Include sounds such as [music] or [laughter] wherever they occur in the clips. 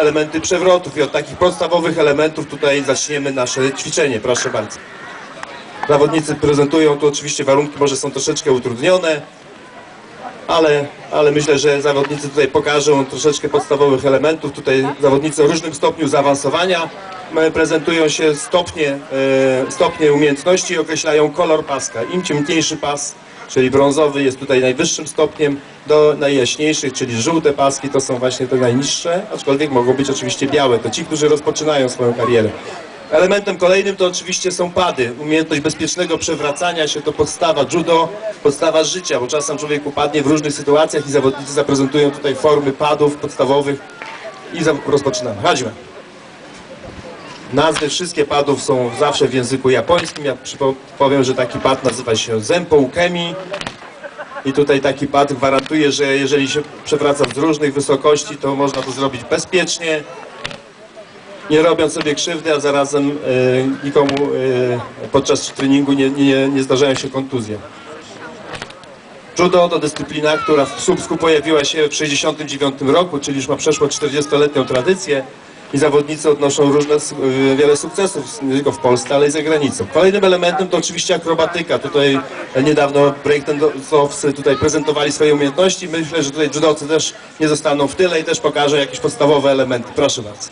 elementy przewrotów i od takich podstawowych elementów tutaj zaczniemy nasze ćwiczenie. Proszę bardzo. Zawodnicy prezentują tu oczywiście warunki, może są troszeczkę utrudnione, ale, ale myślę, że zawodnicy tutaj pokażą troszeczkę podstawowych elementów. Tutaj zawodnicy o różnym stopniu zaawansowania e, prezentują się stopnie, e, stopnie umiejętności i określają kolor paska. Im ciemniejszy pas, czyli brązowy jest tutaj najwyższym stopniem, do najjaśniejszych, czyli żółte paski to są właśnie te najniższe, aczkolwiek mogą być oczywiście białe. To ci, którzy rozpoczynają swoją karierę. Elementem kolejnym to oczywiście są pady. Umiejętność bezpiecznego przewracania się to podstawa judo, podstawa życia, bo czasem człowiek upadnie w różnych sytuacjach i zawodnicy zaprezentują tutaj formy padów podstawowych i rozpoczynamy. Chodźmy. Nazwy wszystkie padów są zawsze w języku japońskim. Ja powiem, że taki pad nazywa się Zempo Ukemi. I tutaj taki pad gwarantuje, że jeżeli się przewraca z różnych wysokości, to można to zrobić bezpiecznie, nie robiąc sobie krzywdy, a zarazem e, nikomu e, podczas treningu nie, nie, nie zdarzają się kontuzje. Judo to dyscyplina, która w Słupsku pojawiła się w 1969 roku, czyli już ma przeszło 40-letnią tradycję i zawodnicy odnoszą różne, y, wiele sukcesów nie tylko w Polsce, ale i za granicą. Kolejnym elementem to oczywiście akrobatyka. Tutaj niedawno breakdance'owcy tutaj prezentowali swoje umiejętności. Myślę, że tutaj judocy też nie zostaną w tyle i też pokażą jakieś podstawowe elementy. Proszę bardzo.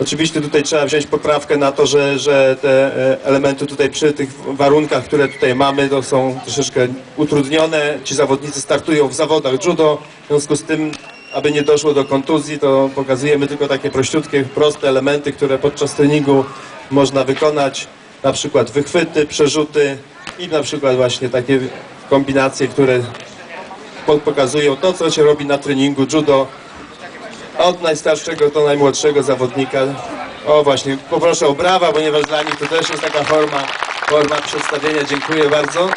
Oczywiście tutaj trzeba wziąć poprawkę na to, że, że te e, elementy tutaj przy tych warunkach, które tutaj mamy, to są troszeczkę utrudnione. Ci zawodnicy startują w zawodach judo, w związku z tym, aby nie doszło do kontuzji, to pokazujemy tylko takie prościutkie, proste elementy, które podczas treningu można wykonać. Na przykład wychwyty, przerzuty i na przykład właśnie takie kombinacje, które po- pokazują to, co się robi na treningu judo od najstarszego do najmłodszego zawodnika. O właśnie, poproszę o brawa, ponieważ dla nich to też jest taka forma, forma przedstawienia. Dziękuję bardzo.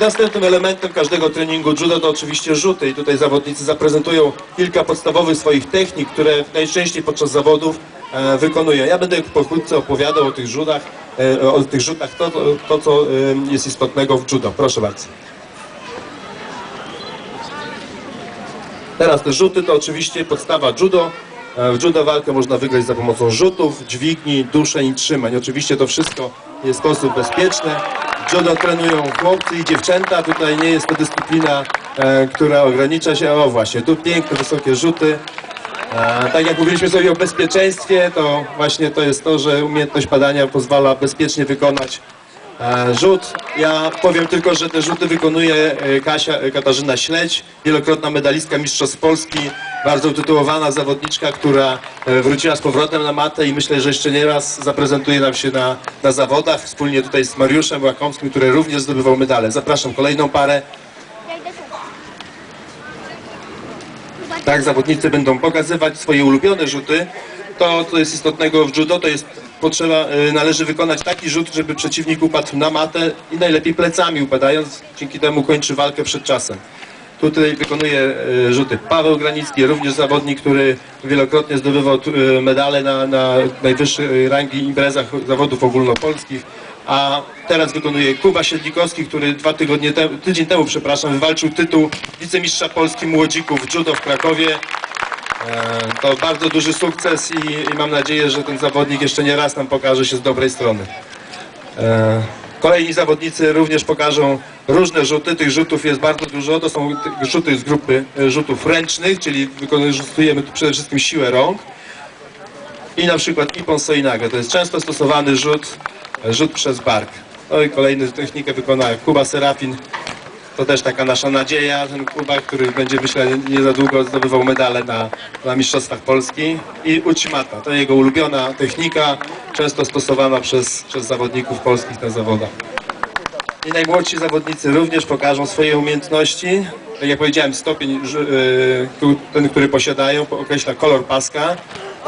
Następnym elementem każdego treningu judo to oczywiście rzuty i tutaj zawodnicy zaprezentują kilka podstawowych swoich technik, które najczęściej podczas zawodów e, wykonują. Ja będę pokrótce opowiadał o tych rzutach, e, o tych rzutach, to, to, to co e, jest istotnego w judo. Proszę bardzo. Teraz te rzuty to oczywiście podstawa judo. E, W judo walkę można wygrać za pomocą rzutów, dźwigni, duszeń i trzymań. Oczywiście to wszystko jest w sposób bezpieczny. Judo trenują chłopcy i dziewczęta. Tutaj nie jest to dyscyplina, e, która ogranicza się. O właśnie, tu piękne, wysokie rzuty. E, Tak jak mówiliśmy sobie o bezpieczeństwie, to właśnie to jest to, że umiejętność padania pozwala bezpiecznie wykonać e, rzut. Ja powiem tylko, że te rzuty wykonuje e, Kasia, Katarzyna Śledź, wielokrotna medalistka Mistrzostw Polski, bardzo utytułowana zawodniczka, która e, wróciła z powrotem na matę i myślę, że jeszcze nie raz zaprezentuje nam się na, na zawodach, wspólnie tutaj z Mariuszem Łakomskim, który również zdobywał medale. Zapraszam kolejną parę. Tak, zawodnicy będą pokazywać swoje ulubione rzuty. To, co jest istotnego w judo, to jest potrzeba, y, należy wykonać taki rzut, żeby przeciwnik upadł na matę i najlepiej plecami upadając, dzięki temu kończy walkę przed czasem. Tutaj wykonuje y, rzuty Paweł Granicki, również zawodnik, który wielokrotnie zdobywał y, medale na, na najwyższej rangi imprezach zawodów ogólnopolskich. A teraz wykonuje Kuba Siedlikowski, który dwa tygodnie tydzień temu, przepraszam, wywalczył tytuł wicemistrza Polski młodzików judo w Krakowie. E, To bardzo duży sukces i, i mam nadzieję, że ten zawodnik jeszcze nie raz nam pokaże się z dobrej strony. E, Kolejni zawodnicy również pokażą różne rzuty. Tych rzutów jest bardzo dużo. To są rzuty z grupy e, rzutów ręcznych, czyli wykorzystujemy tu przede wszystkim siłę rąk. I na przykład Ippon Soinaga. To jest często stosowany rzut, rzut przez bark. No i kolejną technikę wykona Kuba Serafin. To też taka nasza nadzieja, ten Kuba, który będzie myślę nie za długo zdobywał medale na, na Mistrzostwach Polski. I Uchimata, to jego ulubiona technika, często stosowana przez, przez zawodników polskich na zawodach. I najmłodsi zawodnicy również pokażą swoje umiejętności. Tak jak powiedziałem, stopień, y, ten, który posiadają, określa kolor paska.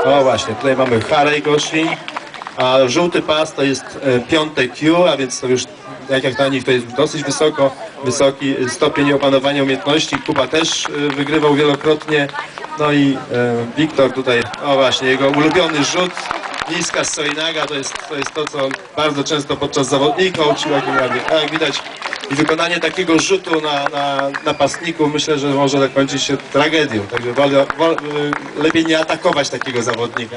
O właśnie, tutaj mamy Harei Goshi, a żółty pas to jest e, piąte Q, a więc to już, jak jak na nich, to jest dosyć wysoko, wysoki stopień opanowania umiejętności. Kuba też e, wygrywał wielokrotnie. No i e, Wiktor tutaj, o właśnie, jego ulubiony rzut niska Soinaga, to jest, to jest to, co bardzo często podczas zawodnika uczył, jak, jak widać, i wykonanie takiego rzutu na, na myślę, że może zakończyć się tragedią. Także y, lepiej nie atakować takiego zawodnika.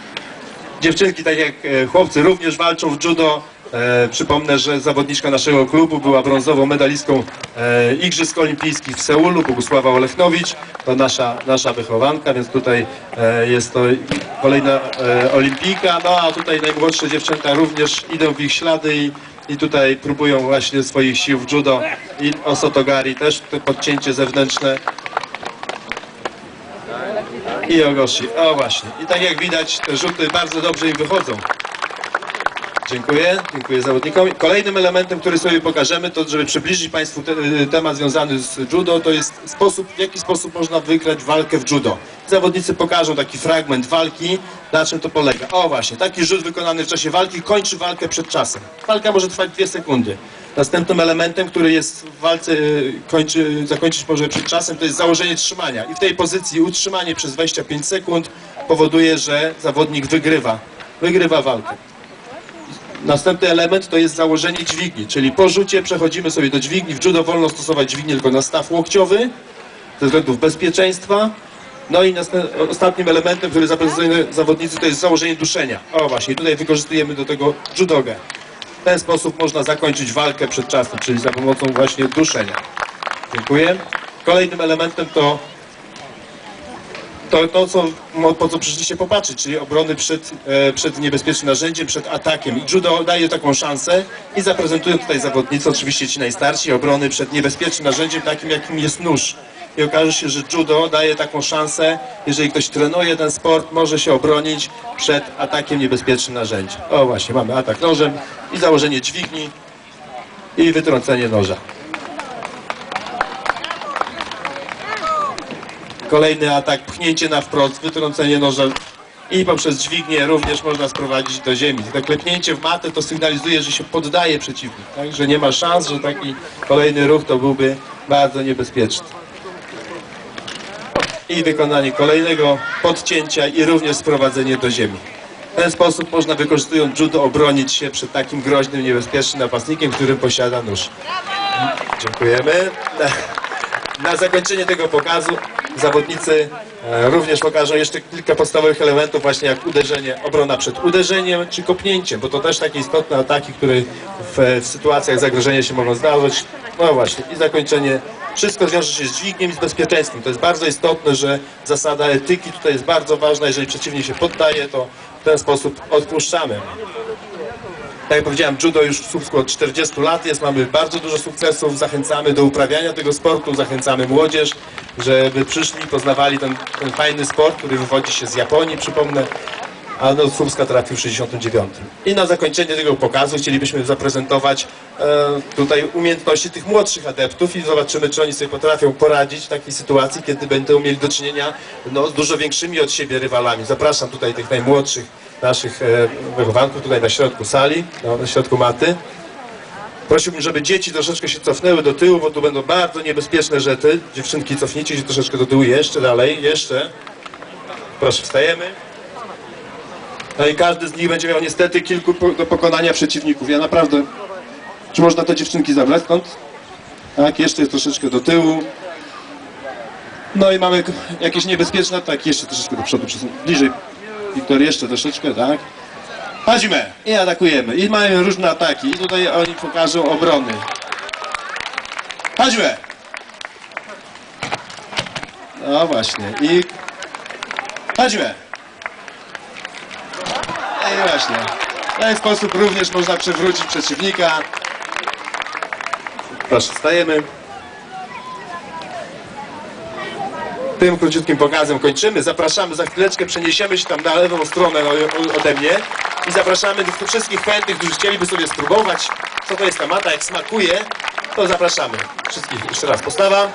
[laughs] Dziewczynki, tak jak e, chłopcy, również walczą w judo. E, przypomnę, że zawodniczka naszego klubu była brązową medalistką e, Igrzysk Olimpijskich w Seulu, Bogusława Olechnowicz. To nasza, nasza wychowanka, więc tutaj e, jest to kolejna e, olimpijka. No a tutaj najmłodsze dziewczęta również idą w ich ślady i, i tutaj próbują właśnie swoich sił w judo. I Osotogari też to podcięcie zewnętrzne i Ogoshi. O właśnie. I tak jak widać, te rzuty bardzo dobrze im wychodzą. Dziękuję, dziękuję zawodnikom. Kolejnym elementem, który sobie pokażemy, to żeby przybliżyć Państwu te, y, temat związany z judo, to jest sposób, w jaki sposób można wygrać walkę w judo. Zawodnicy pokażą taki fragment walki, na czym to polega. O właśnie, taki rzut wykonany w czasie walki kończy walkę przed czasem. Walka może trwać dwie sekundy. Następnym elementem, który jest w walce, y, kończy, zakończyć może przed czasem, to jest założenie trzymania. I w tej pozycji utrzymanie przez 25 sekund powoduje, że zawodnik wygrywa. Wygrywa walkę. Następny element to jest założenie dźwigni, czyli po rzucie przechodzimy sobie do dźwigni. W judo wolno stosować dźwignię tylko na staw łokciowy, ze względów bezpieczeństwa. No i ostatnim elementem, który zaprezentują zawodnicy, to jest założenie duszenia. O właśnie, tutaj wykorzystujemy do tego judogę. W ten sposób można zakończyć walkę przed czasem, czyli za pomocą właśnie duszenia. Dziękuję. Kolejnym elementem to to, to co, po co przyszliście popatrzeć, czyli obrony przed, e, przed niebezpiecznym narzędziem, przed atakiem. I judo daje taką szansę i zaprezentują tutaj zawodnicy, oczywiście ci najstarsi, obrony przed niebezpiecznym narzędziem, takim jakim jest nóż. I okaże się, że judo daje taką szansę, jeżeli ktoś trenuje ten sport, może się obronić przed atakiem niebezpiecznym narzędziem. O właśnie, mamy atak nożem i założenie dźwigni i wytrącenie noża. Kolejny atak, pchnięcie na wprost, wytrącenie noża i poprzez dźwignię również można sprowadzić do ziemi. To klepnięcie w matę to sygnalizuje, że się poddaje przeciwnik, tak? że nie ma szans, że taki kolejny ruch to byłby bardzo niebezpieczny. I wykonanie kolejnego podcięcia i również sprowadzenie do ziemi. W ten sposób można wykorzystując judo obronić się przed takim groźnym, niebezpiecznym napastnikiem, który posiada nóż. Dziękujemy. Na zakończenie tego pokazu zawodnicy e, również pokażą jeszcze kilka podstawowych elementów, właśnie jak uderzenie, obrona przed uderzeniem czy kopnięciem, bo to też takie istotne ataki, które w, w sytuacjach zagrożenia się mogą zdarzyć. No właśnie, i zakończenie. Wszystko wiąże się z dźwigiem i z bezpieczeństwem. To jest bardzo istotne, że zasada etyki tutaj jest bardzo ważna. Jeżeli przeciwnik się poddaje, to w ten sposób odpuszczamy. Tak jak powiedziałem, judo już w Słupsku od 40 lat jest, mamy bardzo dużo sukcesów, zachęcamy do uprawiania tego sportu, zachęcamy młodzież, żeby przyszli, poznawali ten, ten fajny sport, który wywodzi się z Japonii, przypomnę, a do Słupska trafił w 69. I na zakończenie tego pokazu chcielibyśmy zaprezentować e, tutaj umiejętności tych młodszych adeptów i zobaczymy, czy oni sobie potrafią poradzić w takiej sytuacji, kiedy będą mieli do czynienia no, z dużo większymi od siebie rywalami. Zapraszam tutaj tych najmłodszych naszych e, wychowanków tutaj na środku sali, no, na środku maty. Prosiłbym, żeby dzieci troszeczkę się cofnęły do tyłu, bo tu będą bardzo niebezpieczne rzeczy. Dziewczynki, cofnijcie się troszeczkę do tyłu, jeszcze dalej, jeszcze. Proszę, wstajemy. No i każdy z nich będzie miał niestety kilku po- do pokonania przeciwników. Ja naprawdę... Czy można te dziewczynki zabrać stąd? Tak, jeszcze jest troszeczkę do tyłu. No i mamy jakieś niebezpieczne... Tak, jeszcze troszeczkę do przodu. Bliżej. Wiktor, jeszcze troszeczkę, tak? Chodzimy i atakujemy. I mają różne ataki. I tutaj oni pokażą obrony. Chodźmy! No właśnie. I... Chodźmy! No i właśnie. W ten sposób również można przewrócić przeciwnika. Proszę, stajemy. Tym króciutkim pokazem kończymy. Zapraszamy, za chwileczkę przeniesiemy się tam na lewą stronę o- ode mnie i zapraszamy tych wszystkich chętnych, którzy chcieliby sobie spróbować, co to jest ta mata, jak smakuje, to zapraszamy wszystkich. Jeszcze raz postawa.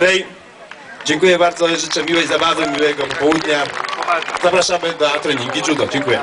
Rej. Dziękuję bardzo, życzę miłej zabawy, miłego popołudnia. Zapraszamy na treningi judo. Dziękuję.